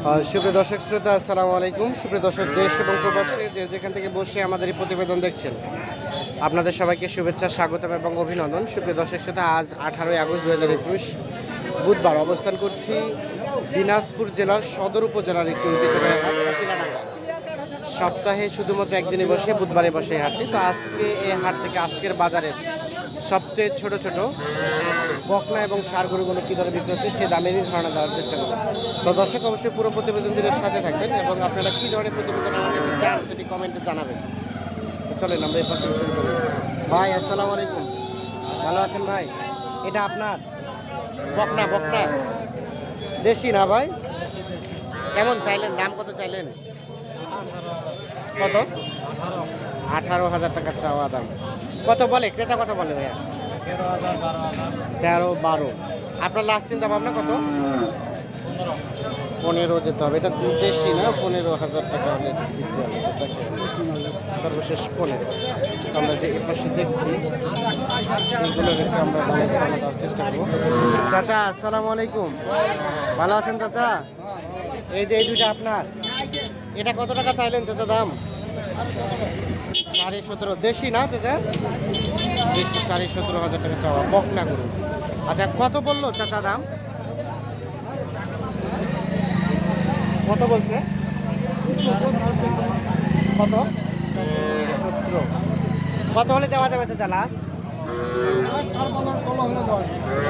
সুপ্রিয় দর্শক শ্রোতা, আসসালামু আলাইকুম। সুপ্রিয় দর্শক, দেশ এবং প্রবাসে যে যেখান থেকে বসে আমাদের এই প্রতিবেদন দেখছেন, আপনাদের সবাইকে শুভেচ্ছা, স্বাগতম এবং অভিনন্দন। সুপ্রিয় দর্শক শ্রোতা, আজ আঠারোই আগস্ট দু হাজার একুশ বুধবার অবস্থান করছি দিনাজপুর জেলার সদর উপজেলার একটি ঐতিহ্যবাহী সপ্তাহে শুধুমাত্র একদিনই বসে, বুধবারে বসে হাটটি। তো আজকে এই হাট থেকে আজকের বাজারের সবচেয়ে ছোট ছোট বকনা এবং সার গরুগুলো কী দরে বিক্রি হচ্ছে, সে দামেরই ধারণা দেওয়ার চেষ্টা করব। তো দর্শক, অবশ্যই পুরো প্রতিবেদনটির সাথে থাকবেন এবং আপনারা কী ধরনের প্রতিবেদন আমার কাছে চান সেটি কমেন্টে জানাবেন। চলেন, আমরা এই পাশে শুরু করি। ভাই, আসসালামু আলাইকুম। ভালো আছেন ভাই? এটা আপনার? বকনা বকনা। দেশি না ভাই? কেমন চাইলেন? দাম কত চাইলেন? কত? আঠারো। হাজার টাকার চাওয়া দাম। কত বলে? ক্রেতা কত বলে ভাইয়া? তেরো বারো। আপনার লাস্ট চিন্তা ভাবনা কত? পনেরো। যেতে হবে। এটা বেশি না? পনেরো হাজার টাকা হলে হবে সর্বশেষ পনেরো। আমরা যে এ পাশে দেখছি আমরা দেওয়ার চেষ্টা করব। চাচা আসসালামু আলাইকুম। ভালো আছেন চাচা? এই যে এই দুইটা আপনার। এটা কত টাকা চাইলেন চাচা দাম? সাড়ে সতেরো, দেশি না চাচা দেশি সাড়ে সতেরো হাজার টাকা চাওয়া, বকনা গরু। আচ্ছা কত বলল চাচা দাম? কত বলছে? কত? সতেরো। কত হলে দেওয়া যাবে চাচা লাস্ট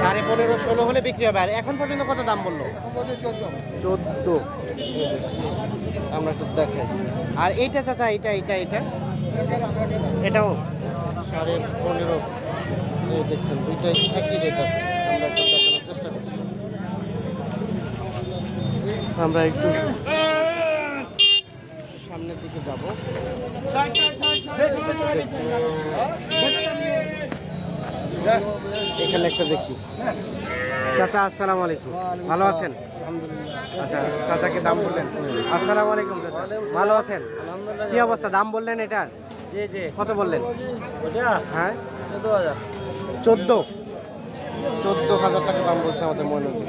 সাড়ে পনেরো, ষোলো হলে বিক্রি হবে। আর এখন পর্যন্ত কত দাম বলল? চোদ্দ। আমরা একটু দেখাই। আর এইটা চাচা, এইটা এইটা এইটা? এটাও? সাড়ে পনেরো। দেখছেন দুইটাই একই রেট আমরা একটু দেখানোর চেষ্টা করছি। আমরা একটু সামনের দিকে যাব। এখানে একটা দেখি। চাচা আসসালামু আলাইকুম। ভালো আছেন? আচ্ছা চাচাকে দাম বললেন। আসসালামু আলাইকুম চাচা। ভালো আছেন? কি অবস্থা? দাম বললেন এটার? জি জি। কত বললেন? হ্যাঁ? চোদ্দ হাজার। চোদ্দ? চোদ্দ হাজার টাকা দাম বলছে আমাদের মনে হচ্ছে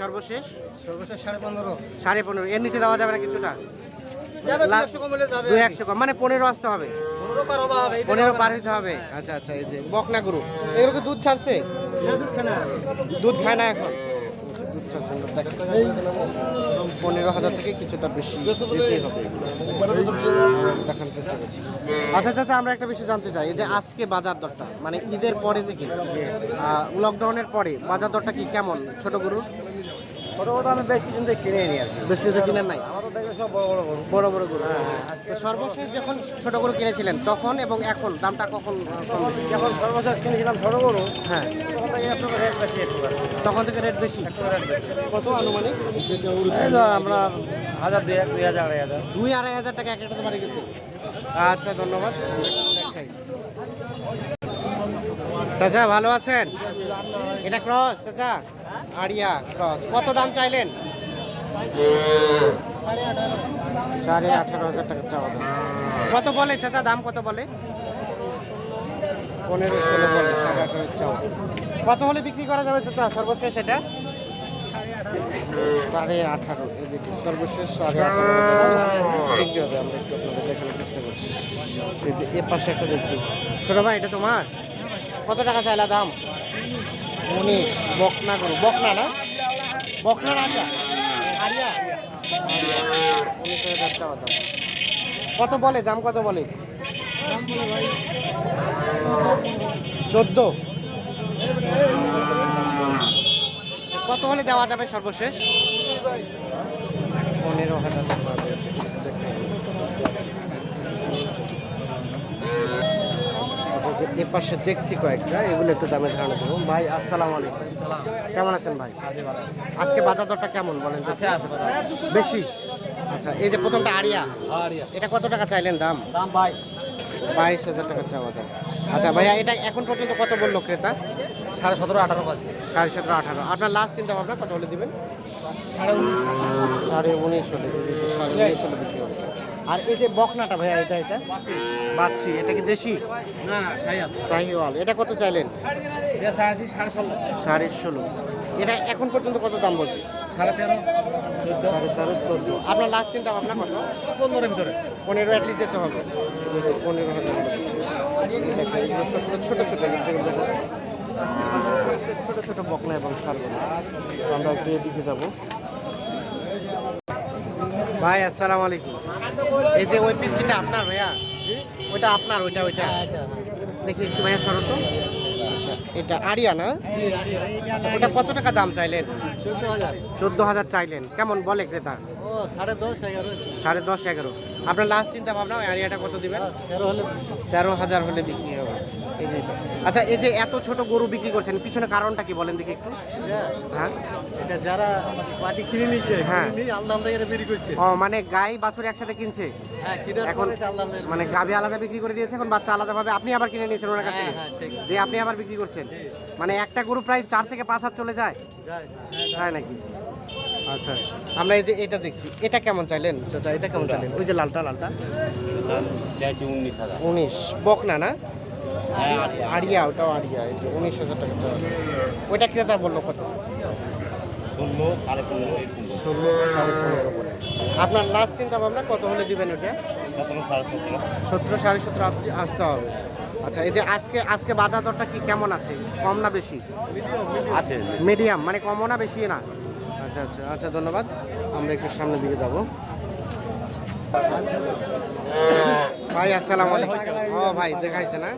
সর্বশেষ? সর্বশেষ সাড়ে পনেরো। সাড়ে পনেরো। এর নিচে দেওয়া যাবে না কিছুটা? দুই একশো কম। মানে পনেরো আসতে হবে। পনেরো পার হইতে হবে। আচ্ছা আচ্ছা এই যে বকনা গরু। এগুলো কি দুধ ছাড়ছে? দুধ খায় না এখন দুধ ছাড়ছে আমরা দেখি। পনেরো হাজার থেকে কিছুটা বেশি যেতেই হবে। দেখানোর চেষ্টা করছি। আচ্ছা আচ্ছা আমরা একটা বিষয় জানতে চাই। যে আজকে বাজার দরটা মানে ঈদের পরে থেকে লকডাউনের পরে বাজার দরটা কি কেমন? ছোট গরুর ছোট গরু আমি বেশ কিছু কিনে নিই আর বেশ কিছু কিনে নাই? আমারও দেখবে সব বড় বড় গরু। বড় বড় গরু হ্যাঁ তো সর্বশেষ যখন ছোট গরু কিনেছিলেন তখন এবং এখন দামটা কখন কম বেশি? যখন সর্বশেষ কিনেছিলাম ছোট গরু হ্যাঁ। তখন থেকে একটু রেট বেশি একটু। তখন থেকে রেট বেশি? একটু রেট বেশি। কত আনুমানিক? এই তো আমরা হাজার দুই এক দুই হাজার আড়াই হাজার। দুই আড়াই হাজার টাকা এক একটা বাড়ি গেছে। আচ্ছা ধন্যবাদ। চাচা ভালো আছেন? এটা ক্রস চাচা? আড়িয়া ক্রস কত দাম চাইলেন? সাড়ে আঠারো হাজার টাকা চাওয়া দাম। কত বলে চাচা? দাম কত বলে? পনেরো ষোলো বলে সাড়ে আঠারো চাওয়া। কত হলে বিক্রি করা যাবে চাচা? সর্বশেষ এটা? সাড়ে আঠারো দেখুন, সর্বশেষ সাড়ে আঠারো বিক্রি হবে আমরা একটু আপনাদের দেখানোর চেষ্টা করছি। এই যে এ পাশে একটা দেখছি। ছোটো ভাই এটা তোমার? কত টাকা চাইলা দাম? উনিশ বকনা করো বকনা না? বকনা না আরিয়া কত বলে? দাম কত বলে? চোদ্দ। কত হলে দেওয়া যাবে সর্বশেষ? পনেরো হাজার। টাকা যে এ পাশে দেখছি কয়েকটা এগুলো একটু দামে ধারণা দেবো। ভাই আসসালামু আলাইকুম। কেমন আছেন ভাই? আজকে বাজার দরটা কেমন বলেন? বেশি? আচ্ছা এই যে প্রথমটা আরিয়া। এটা কত টাকা চাইলেন দাম? দাম ভাই বাইশ হাজার টাকা চাওয়া দাম আচ্ছা ভাইয়া এটা এখন পর্যন্ত কত বলল ক্রেতা? সাড়ে সতেরো আঠারো পাঁচ। সাড়ে সতেরো আঠারো। আপনার লাস্ট চিন্তা ভাবনা কত হলে দিবেন? সাড়ে উনিশ। সাড়ে উনিশ হলে সাড়ে উনিশ হলে বিক্রি হবে। আর এই যে বকনাটা ভাইয়া এটা এটা? বাচ্চি এটা কি দেশি? না শাহিওয়াল এটা কত চাইলেন? সাড়ে ষোলো। এটা এখন পর্যন্ত কত দাম বলছে? সাড়ে তেরো সাড়ে তেরো চোদ্দ। আপনার লাস্ট চিন্তা ভাবনা কত? পনেরোর ভিতরে। পনেরো অ্যাটলিস্ট যেতে হবে। পনেরো হাজার ছোটো ছোটো ছোটো ছোটো বকনা এবং সারগুলো আমরা একটু এদিকে যাব। ভাই আসসালামু আলাইকুম। এই যে ওই পিচ্ছিটা আপনার ভাইয়া? ওইটা আপনার ওইটা ওইটা। দেখি একটু ভাইয়া আচ্ছা, এটা আরিয়া না? আচ্ছা, ওটা কত টাকা দাম চাইলেন? চোদ্দ হাজার চাইলেন। কেমন বলে ক্রেতা? সাড়ে দশ এগারো। সাড়ে দশ এগারো আপনার লাস্ট চিন্তা ভাবনা ওই আরিয়াটা কত দিবেন? তেরো হাজার হলে বিক্রি হবে। আচ্ছা এই যে এত ছোট গরু বিক্রি করছেন পিছনে কারণটা কি বলেন দেখি একটু? হ্যাঁ? এটা যারা পাটি কিনে নিচ্ছে হ্যাঁ। আলাদা আলাদা করে বিক্রি করছে। ও মানে গাই বাছুর একসাথে কিনছে? হ্যাঁ এখন মানে গাভি আলাদা বিক্রি করে দিয়েছে এখন বাচ্চা আলাদাভাবে আপনি আবার কিনে নিয়েছেন ওনার কাছ হ্যাঁ থেকে? হ্যাঁ ঠিক। দিয়ে আপনি আবার বিক্রি করছেন? মানে একটা গরু প্রায় চার থেকে পাঁচ হাত চলে যায়? যায়। নাকি? আচ্ছা আমরা এই যে এটা দেখছি এটা কেমন চাইলেন? চাচা এটা কেমন চাইলেন? ওই যে লালটা লালটা। উনিশ বকনা না? হ্যাঁ আড়িয়া ওটাও আড়িয়া এই যে উনিশ হাজার টাকা চাওয়া। ওইটা ক্রেতা বলল কত? ষোলো সাড়ে পনেরো ষোলো সাড়ে পনেরো করে আপনার লাস্ট চিন্তা ভাবনা কত হলে দিবেন ওটা সতেরো সাড়ে সতেরো। আসতে হবে। আচ্ছা এই যে আজকে আজকে বাজার দরটা কি কেমন আছে? কম না বেশি? আছে। মিডিয়াম মানে কমও না বেশি না? আচ্ছা আচ্ছা আচ্ছা ধন্যবাদ। আমরা একটু সামনের দিকে যাব। ভাই আসসালামু আলাইকুম। ও ভাই দেখাইছে না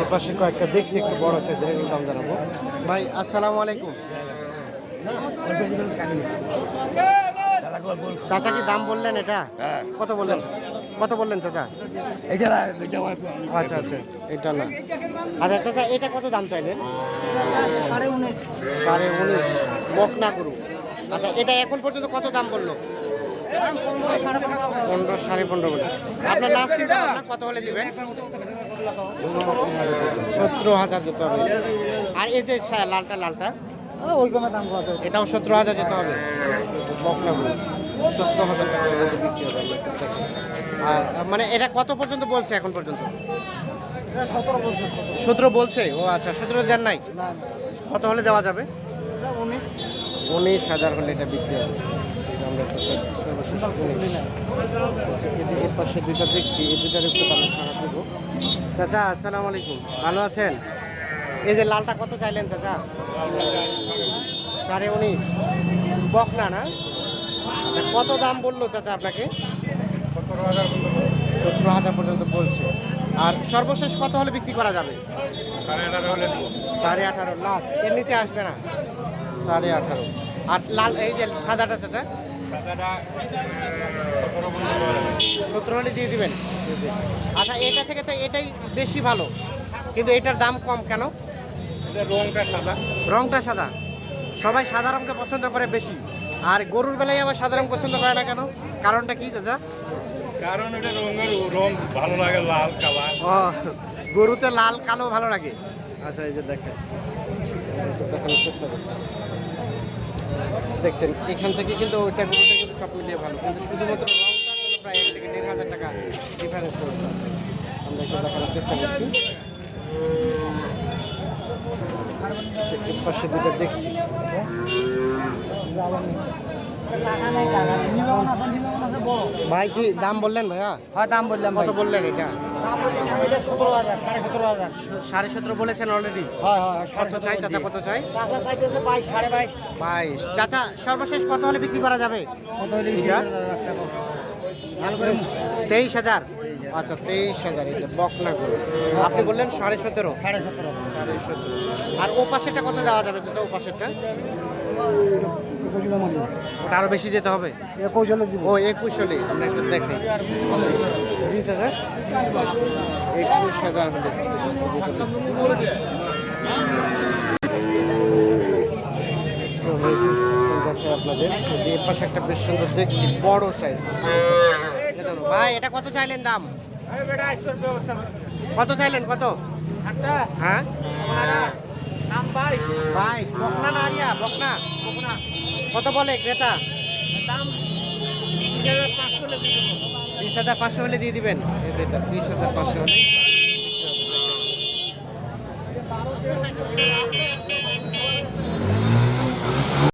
এর পাশে কয়েকটা দেখছি একটু বড় সাইজের এগুলো দাম জানাব। ভাই আসসালামু আলাইকুম। চাচা কি দাম বললেন এটা? কত বললেন? কত বললেন চাচা? এটা আচ্ছা আচ্ছা এটা না। আচ্ছা চাচা এটা কত দাম চাইলেন? সাড়ে উনিশ। উনিশ। বকনা আচ্ছা এটা এখন পর্যন্ত কত দাম বলল? পনেরো সাড়ে পনেরো বলে। আপনার লাস্ট চিন্তা ভাবনা কত হলে দিবেন? সতেরো হাজার যেতে হবে। আর এই যে লালটা লালটা? ওই কমে দাম কত এটাও সতেরো হাজার যেতে হবে। বকনা সতেরো হাজার বিক্রি হবে। আর মানে এটা কত পর্যন্ত বলছে এখন পর্যন্ত? সতেরো বলছে? ও আচ্ছা সতেরো দেন নাই? কত হলে দেওয়া যাবে? উনিশ হাজার হলে এটা বিক্রি হবে। আচ্ছা, দেখছি এই খারাপ চাচা আসসালামু আলাইকুম। ভালো আছেন? এই যে লালটা কত চাইলেন চাচা? সাড়ে উনিশ। বকনা না? আচ্ছা কত দাম বলল চাচা আপনাকে? সতেরো হাজার পর্যন্ত বলছে। আর সর্বশেষ কত হলে বিক্রি করা যাবে? সাড়ে আঠারো। লাস্ট এর নিচে আসবে না? সাড়ে আঠারো। আর লাল এই যে সাদাটা চাচা? সতেরো হলে দিয়ে দিবেন? আচ্ছা এটা থেকে তো এটাই বেশি ভালো। কিন্তু এটার দাম কম কেন? রংটা সাদা। রংটা সাদা সবাই সাদা রংটা পছন্দ করে বেশি। আর গরুর বেলায় আবার সাদা রং পছন্দ করে না কেন? কারণটা কি চাচা? কারণ এটা রঙের রং ভালো লাগে লাল কালা। ও গরুতে লাল কালো ভালো লাগে। আচ্ছা এই যে দেখেন। দেখানোর চেষ্টা করছি দেখছেন এখান থেকে কিন্তু ওইটা গরুটা কিন্তু সব মিলিয়ে ভালো। কিন্তু শুধুমাত্র রংটা প্রায় এক থেকে দেড় হাজার টাকা ডিফারেন্স রয়েছে আমরা একটু দেখানোর চেষ্টা করছি। আচ্ছা, এর পাশে দুটো দেখছি। ভাই কি দাম বললেন ভাইয়া? হ্যাঁ দাম বললাম কত বললেন এটা? সাড়ে সতেরো বলেছেন অলরেডি হয় হয় কত চাই চাচা কত চাই? বাইশ। চাচা সর্বশেষ কত হলে বিক্রি করা যাবে? তেইশ হাজার। আচ্ছা তেইশ হাজার এই যে বকনা করে আপনি বললেন সাড়ে সতেরো। সাড়ে সতেরো। সাড়ে সতেরো। আর ও পাশেরটা কত দেওয়া যাবে? চাচা ও পাশেরটা ওটা আরও বেশি যেতে হবে? একুশ হলে দিব। ও একুশ হলে। আমরা একটু দেখি জি চাচা একুশ হাজার হলে। আপনাদের যে পাশে একটা বেশ সুন্দর দেখছি বড় সাইজ ভাই এটা কত চাইলেন দাম? কত চাইলেন? কত? হ্যাঁ। বাইশ বকনা না আরিয়া, বকনা। কত বলে ক্রেতা? বিশ হাজার পাঁচশো হলে দিয়ে দিবেন। বিশ হাজার পাঁচশো হলে।